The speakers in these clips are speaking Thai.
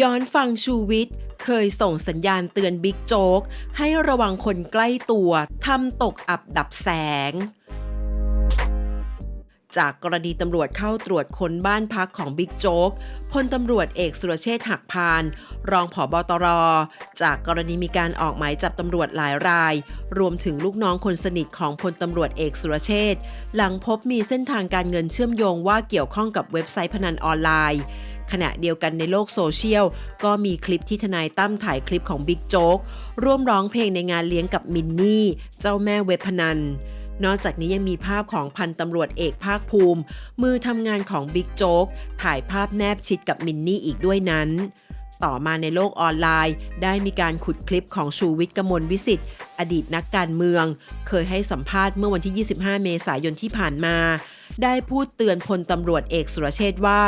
ย้อนฟังชูวิทย์เคยส่งสัญญาณเตือนบิ๊กโจ๊ก ให้ระวังคนใกล้ตัวทำตกอับดับแสง จากกรณีตำรวจเข้าตรวจค้นบ้านพักของบิ๊กโจ๊กพลตำรวจเอกสุรเชษฐ์หักพาน รองผอบอตร จากกรณีมีการออกหมายจับตำรวจหลายราย รวมถึงลูกน้องคนสนิทของพลตำรวจเอกสุรเชษฐ์หลังพบมีเส้นทางการเงินเชื่อมโยงว่าเกี่ยวข้องกับเว็บไซต์พนันออนไลน์ ขณะเดียวกันในโลกโซเชียล ก็มีคลิปที่ทนายตั้มถ่ายคลิปของบิ๊กโจ๊กร่วมร้องเพลงในงานเลี้ยงกับมินนี่ เจ้าแม่เว็บพนันนอกจากนี้ยังมีภาพของพันตำรวจเอกภาคภูมิ มือทำงานของบิ๊กโจ๊กถ่ายภาพแนบชิดกับมินนี่อีกด้วยนั้น ต่อมาในโลกออนไลน์ ได้มีการขุดคลิปของชูวิทย์กมลวิสิทธิ์อดีตนักการเมือง เคยให้สัมภาษณ์เมื่อวันที่ 25 เมษายนที่ผ่านมา ได้พูดเตือนพลตำรวจเอกสุรเชษว่า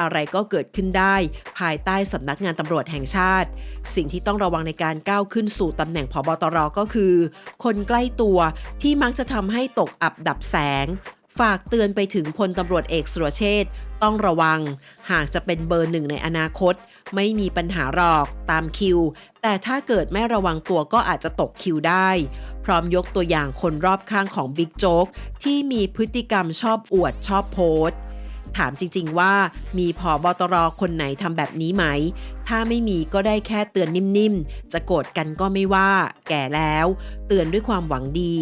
อะไรก็เกิดขึ้นได้ ภายใต้สำนักงานตำรวจแห่งชาติ สิ่งที่ต้องระวังในการก้าวขึ้นสู่ตำแหน่งผบตรก็คือ คนใกล้ตัวที่มักจะทำให้ตกอับดับแสง ฝากเตือนไปถึงพลตำรวจเอกสุรเชษต้องระวัง หากจะเป็นเบอร์หนึ่งในอนาคต ไม่มีปัญหาหรอกตามคิว แต่ถ้าเกิดไม่ระวังตัวก็อาจจะตกคิวได้ พร้อมยกตัวอย่างคนรอบข้างของบิ๊กโจ๊กที่มีพฤติกรรมชอบอวดชอบโพสต์ถามจริงๆว่ามีผอบตรคนไหนทำแบบนี้ไหม ถ้าไม่มีก็ได้แค่เตือนนิ่มๆ จะโกรธกันก็ไม่ว่า แก่แล้ว เตือนด้วยความหวังดี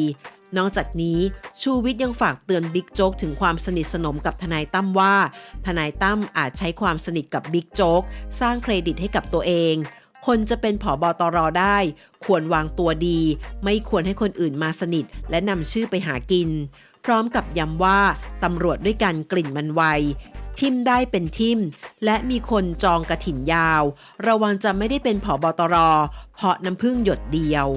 นอกจากนี้ชูวิทย์ยังฝากเตือนบิ๊กโจ๊กถึงความสนิทสนมกับทนายตั้มว่า ทนายตั้มอาจใช้ความสนิทกับบิ๊กโจ๊กสร้างเครดิตให้กับตัวเอง คนจะเป็นผอบอตรได้ ควรวางตัวดี ไม่ควรให้คนอื่นมาสนิท และนำชื่อไปหากิน พร้อมกับย้ำว่าตำรวจด้วยกันกลิ่นมันไวทิมได้เป็นทิม และมีคนจองกระถิ่นยาว ระวังจะไม่ได้เป็นผอบอตรเพราะน้ำพึ่งหยดเดียว